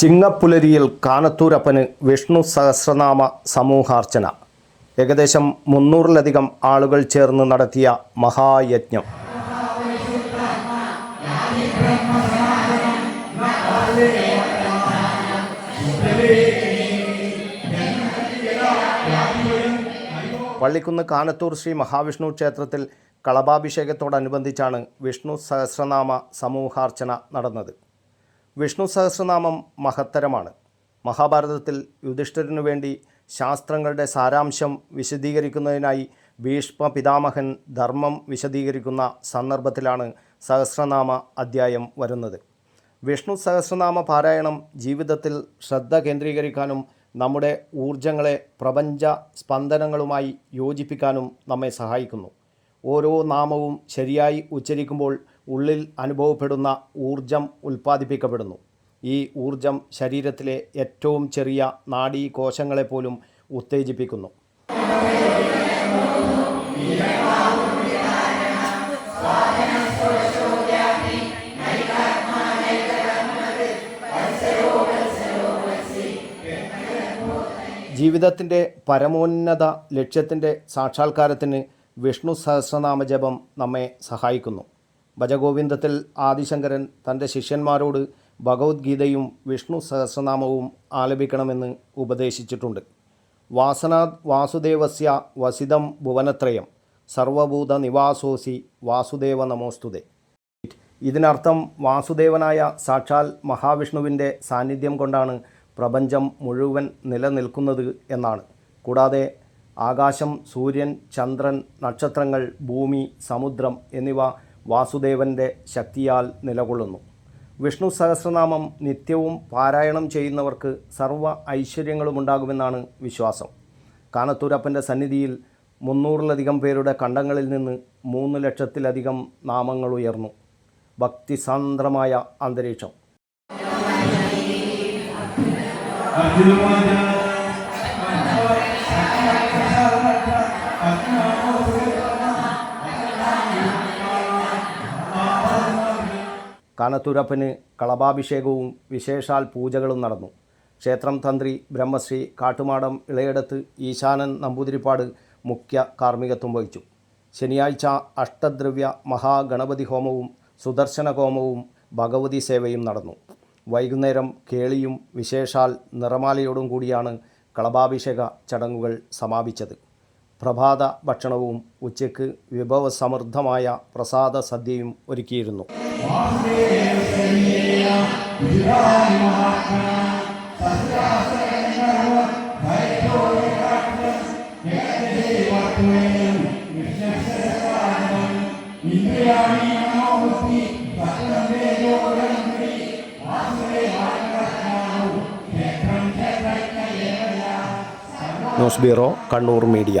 ചിങ്ങപ്പുലരിയിൽ കാനത്തൂരപ്പന് വിഷ്ണു സഹസ്രനാമ സമൂഹാർച്ചന. ഏകദേശം മുന്നൂറിലധികം ആളുകൾ ചേർന്ന് നടത്തിയ മഹായജ്ഞം. പള്ളിക്കുന്ന് കാനത്തൂർ ശ്രീ മഹാവിഷ്ണു ക്ഷേത്രത്തിൽ കളഭാഭിഷേകത്തോടനുബന്ധിച്ചാണ് വിഷ്ണു സഹസ്രനാമ സമൂഹാർച്ചന നടന്നത്. വിഷ്ണു സഹസ്രനാമം മഹത്തരമാണ്. മഹാഭാരതത്തിൽ യുധിഷ്ഠിരനു വേണ്ടി ശാസ്ത്രങ്ങളുടെ സാരാംശം വിശദീകരിക്കുന്നതിനായി ഭീഷ്മ പിതാമഹൻ ധർമ്മം വിശദീകരിക്കുന്ന സന്ദർഭത്തിലാണ് സഹസ്രനാമ അധ്യായം വരുന്നത്. വിഷ്ണു സഹസ്രനാമ പാരായണം ജീവിതത്തിൽ ശ്രദ്ധ കേന്ദ്രീകരിക്കാനും നമ്മുടെ ഊർജങ്ങളെ പ്രപഞ്ച സ്പന്ദനങ്ങളുമായി യോജിപ്പിക്കാനും നമ്മെ സഹായിക്കുന്നു. ഓരോ നാമവും ശരിയായി ഉച്ചരിക്കുമ്പോൾ ഉള്ളിൽ അനുഭവപ്പെടുന്ന ഊർജം ഉൽപ്പാദിപ്പിക്കപ്പെടുന്നു. ഈ ഊർജം ശരീരത്തിലെ ഏറ്റവും ചെറിയ നാഡീ കോശങ്ങളെപ്പോലും ഉത്തേജിപ്പിക്കുന്നു. ജീവിതത്തിന്റെ പരമോന്നത ലക്ഷ്യത്തിന്റെ സാക്ഷാത്കാരത്തിന് വിഷ്ണു സഹസ്രനാമ ജപം നമ്മെ സഹായിക്കുന്നു. ഭജഗോവിന്ദത്തിൽ ആദിശങ്കരൻ തന്റെ ശിഷ്യന്മാരോട് ഭഗവത്ഗീതയും വിഷ്ണു സഹസ്രനാമവും ആലപിക്കണമെന്ന് ഉപദേശിച്ചിട്ടുണ്ട്. വാസനാദ് വാസുദേവസ്യ വസിതം ഭുവനത്രയം സർവഭൂത നിവാസോസി വാസുദേവ നമോസ്തുതേ. ഇതിനർത്ഥം വാസുദേവനായ സാക്ഷാൽ മഹാവിഷ്ണുവിന്റെ സാന്നിധ്യം കൊണ്ടാണ് പ്രപഞ്ചം മുഴുവൻ നിലനിൽക്കുന്നത് എന്നാണ്. കൂടാതെ ആകാശം സൂര്യൻ ചന്ദ്രൻ നക്ഷത്രങ്ങൾ ഭൂമി സമുദ്രം എന്നിവ വാസുദേവന്റെ ശക്തിയാൽ നിലകൊള്ളുന്നു. വിഷ്ണു സഹസ്രനാമം നിത്യവും പാരായണം ചെയ്യുന്നവർക്ക് സർവ ഐശ്വര്യങ്ങളും ഉണ്ടാകുമെന്നാണ് വിശ്വാസം. കാനത്തൂരപ്പന്റെ സന്നിധിയിൽ മുന്നൂറിലധികം പേരുടെ കണ്ടങ്ങളിൽ നിന്ന് മൂന്ന് ലക്ഷത്തിലധികം നാമങ്ങൾ ഉയർന്നു. ഭക്തിസാന്ദ്രമായ അന്തരീക്ഷം. കാനത്തൂരപ്പന് കളഭാഭിഷേകവും വിശേഷാൽ പൂജകളും നടന്നു. ക്ഷേത്രം തന്ത്രി ബ്രഹ്മശ്രീ കാട്ടുമാടം ഇളയടത്ത് ഈശാനൻ നമ്പൂതിരിപ്പാട് മുഖ്യ കാർമ്മികത്വം വഹിച്ചു. ശനിയാഴ്ച അഷ്ടദ്രവ്യ മഹാഗണപതി ഹോമവും സുദർശന ഹോമവും ഭഗവതി സേവയും നടന്നു. വൈകുന്നേരം കേളിയും വിശേഷാൽ നിറമാലയോടും കൂടിയാണ് കളഭാഭിഷേക ചടങ്ങുകൾ സമാപിച്ചത്. പ്രഭാത ഭക്ഷണവും ഉച്ചയ്ക്ക് വിഭവസമൃദ്ധമായ പ്രസാദ സദ്യയും ഒരുക്കിയിരുന്നു. News bureau Kannur media.